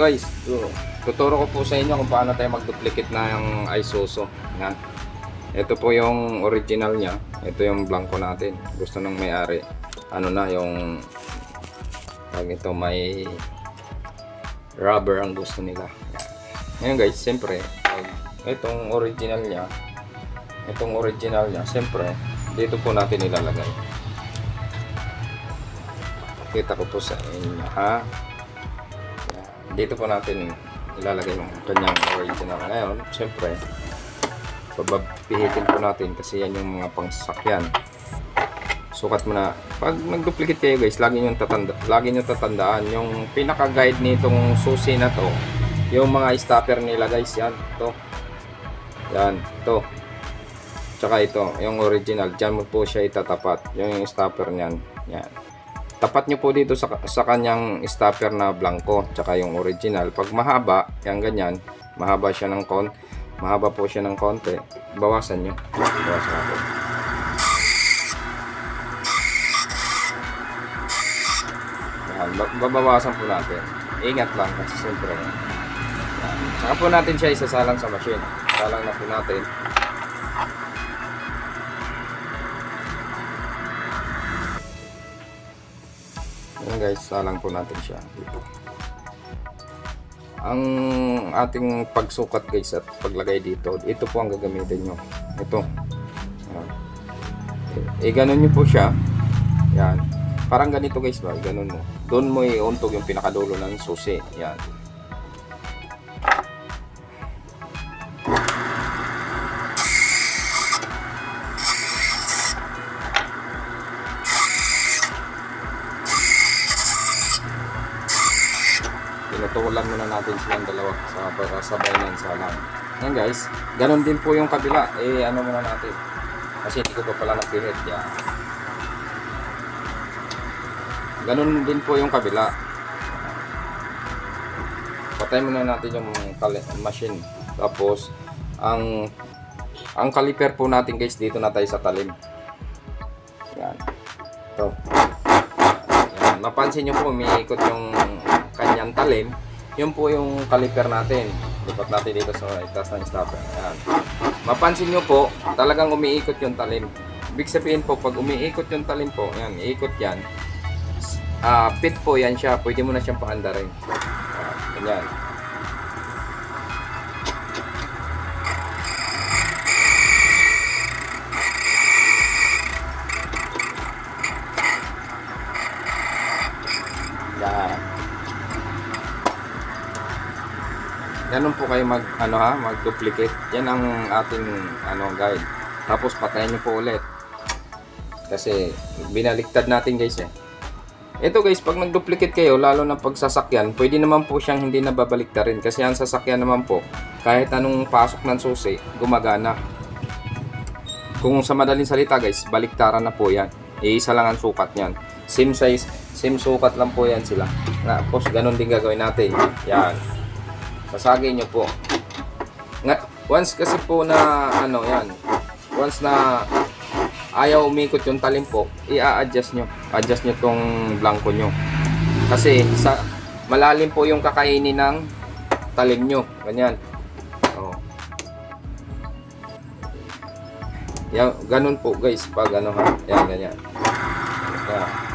guys, tu- tuturo ko po sa inyo kung paano tayo mag-duplicate ng Isuzu. Yan. Ito po yung original niya. Ito yung blanco natin. Gusto ng may-ari. Ano na yung pag ito may rubber ang gusto nila. Ngayon guys, siyempre, itong original niya, itong original niya, siyempre, dito po natin ilalagay. Kita ko po sa inyo, ha? Dito po natin ilalagay yung kanyang original. Ngayon, siyempre, pabapihitin po natin kasi yan yung mga pangsakyan. Sukat mo na. Pag nag-duplicate kayo guys, lagi nyo tatanda, lagi nyo tatandaan yung pinaka-guide nitong susi na to. Yung mga stopper nila guys, yan. To. Yan. To. Tsaka ito, yung original. Diyan mo po siya itatapat. Yung, yung stopper niyan. Yan. Tapat nyo po dito sa, sa kanyang stopper na blanco. Tsaka yung original. Pag mahaba, yan ganyan. Mahaba siya ng kon. Mahaba po siya ng konti. Bawasan nyo. Bawasan natin. Yan, ba- babawasan po natin. Ingat lang kasi siyempre. Yan. Saka po natin siya isasalang sa machine. Salang na po natin. Yan guys, salang po natin siya dito. Ang ating pagsukat guys at paglagay dito, ito po ang gagamitin nyo. Ito. Yan. E, e ganun nyo po siya. Yan. Parang ganito guys ba? Ganun mo. Doon mo iuntog yung pinakadulo ng susi. Yan. Tinutulan muna natin silang dalawa sa para sabay ng salang. Yan guys. Ganun din po yung kabila. Eh ano muna natin. Kasi hindi ko pa pala napihit. Yan. Ganun din po yung kabila. Patay muna natin yung machine. Tapos, ang ang caliper po natin guys, dito na tayo sa talim. Yan. Ito. Yan. Mapansin nyo po, umiikot yung kanyang talim. Yun po yung caliper natin. Lipat natin dito sa itaas ng stopper. Yan. Mapansin nyo po, talagang umiikot yung talim. Ibig sabihin po, pag umiikot yung talim po, yan, iikot yan, ah pit po yan siya. Pwede mo na siyang paandarin. Ah, ganyan. Ganun po kayo mag ano ha, mag-duplicate. Yan ang ating ano guide. Tapos patayin niyo po ulit. Kasi binaliktad natin guys eh. Ito guys, pag nag-duplicate kayo, lalo na pag sasakyan, pwede naman po siyang hindi na babaliktarin. Kasi ang sasakyan naman po, kahit anong pasok ng susi, gumagana. Kung sa madaling salita guys, baliktaran na po yan. Iisa lang ang sukat niyan. Same size, same sukat lang po yan sila. Tapos ganun din gagawin natin. Yan. Basagin nyo po. Nga, once kasi po na ano yan, once na ayaw umikot yung talim po, i-adjust nyo. Adjust nyo tong blanco nyo. Kasi sa malalim po yung kakainin ng talim nyo. Ganyan. Oh. Yan, ganun po guys pag ano ha. Yan, ganyan. Yan.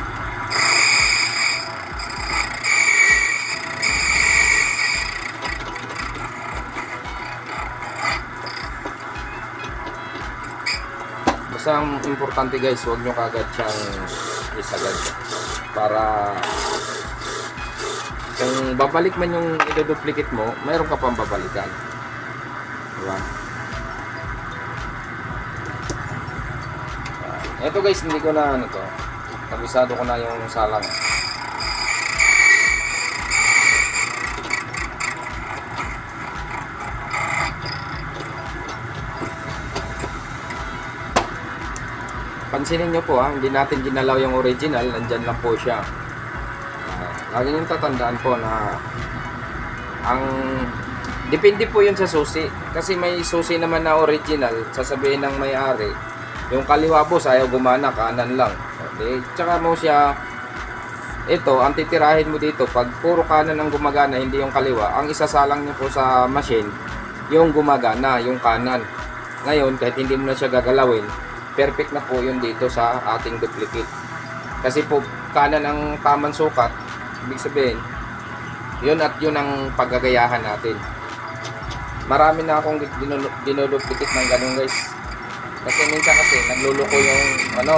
Basta ang importante guys, huwag nyo kagad siyang isagad. Para kung babalik man yung idoduplicate mo, mayroon ka pang babalikan. Diba? Ito guys, hindi ko na ano to. Kabisado ko na yung salang. Pansinin nyo po ha, hindi natin ginalaw yung original, nandyan lang po siya. Ah, lagi nyo tatandaan po na ang depende po yun sa susi. Kasi may susi naman na original, sasabihin ng may-ari, yung kaliwa po ayaw gumana, kanan lang. Okay? Tsaka mo siya ito, ang titirahin mo dito, pag puro kanan ang gumagana, hindi yung kaliwa, ang isasalang niyo po sa machine, yung gumagana, yung kanan. Ngayon, kahit hindi mo na siya gagalawin, perfect na po yun dito sa ating duplicate. Kasi po, kanan ang tamang sukat, ibig sabihin, yun at yun ang paggagayahan natin. Marami na akong dinu- dinuduplicate ng ganun guys. Kasi minsan kasi nagluluko yung ano,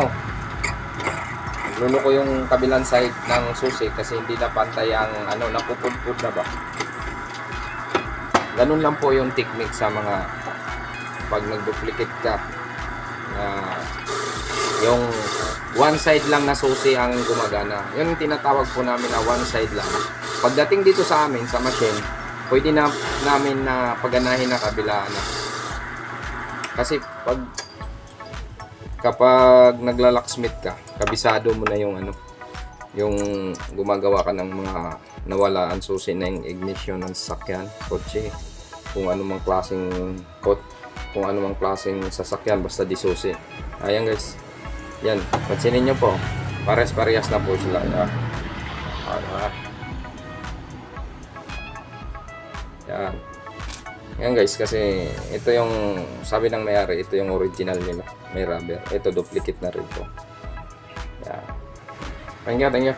nagluluko yung kabilang side ng susi kasi hindi na pantay ang ano, napupudpud na ba. Ganun lang po yung technique sa mga pag nagduplicate ka na yung one side lang na susi ang gumagana. Yun yung tinatawag po namin na one side lang. Pagdating dito sa amin, sa machine, pwede na namin na paganahin na kabilaan na. Kasi pag kapag naglalaksmith ka, kabisado mo na yung ano, yung gumagawa ka ng mga nawala ang susi na yung ignition ng sasakyan, kotse, kung ano mang klaseng kot, kung ano mang klaseng sasakyan, basta di susi. Ayan guys, yan, pansinin nyo po, pares-parehas na po sila. Ah, Yan. Yan guys, kasi ito yung, sabi ng mayari, ito yung original nila. May rubber. Ito duplicate na rin to. Yan. Thank you, thank you.